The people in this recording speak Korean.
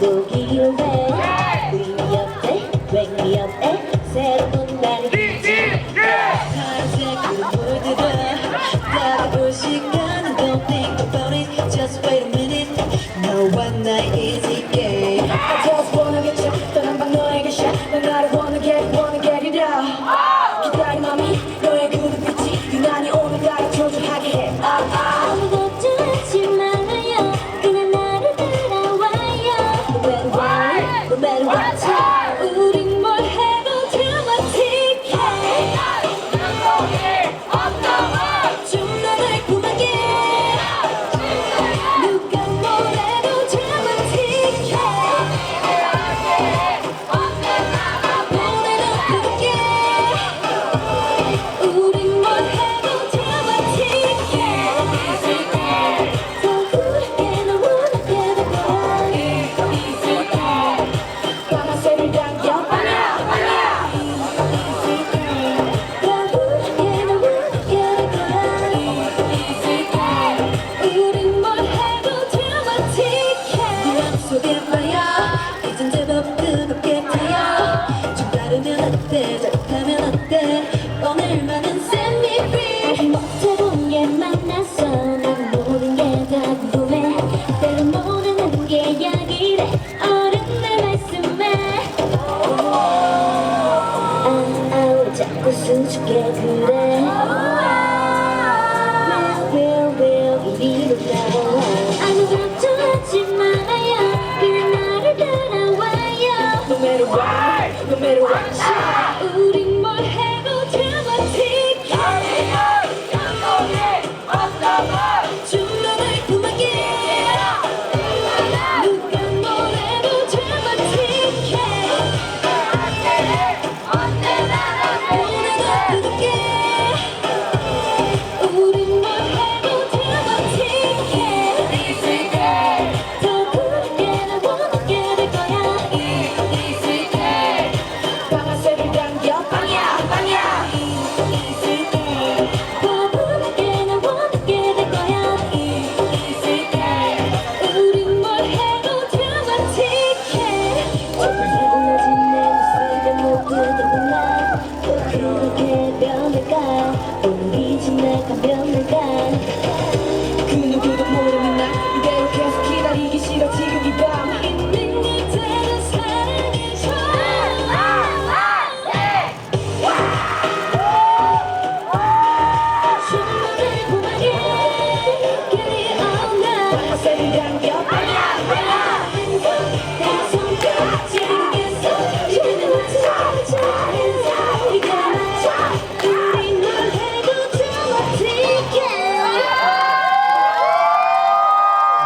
또 기억해 의미 없대 의미 없대 새로운 Ooh, ding, 그대 만났어 난 모든 게 다 궁금해. 때론 모르는 게 약이래. 어른의 말씀에. 아아왜 자꾸 수줍게 그래 나 will 위로 나와 like a.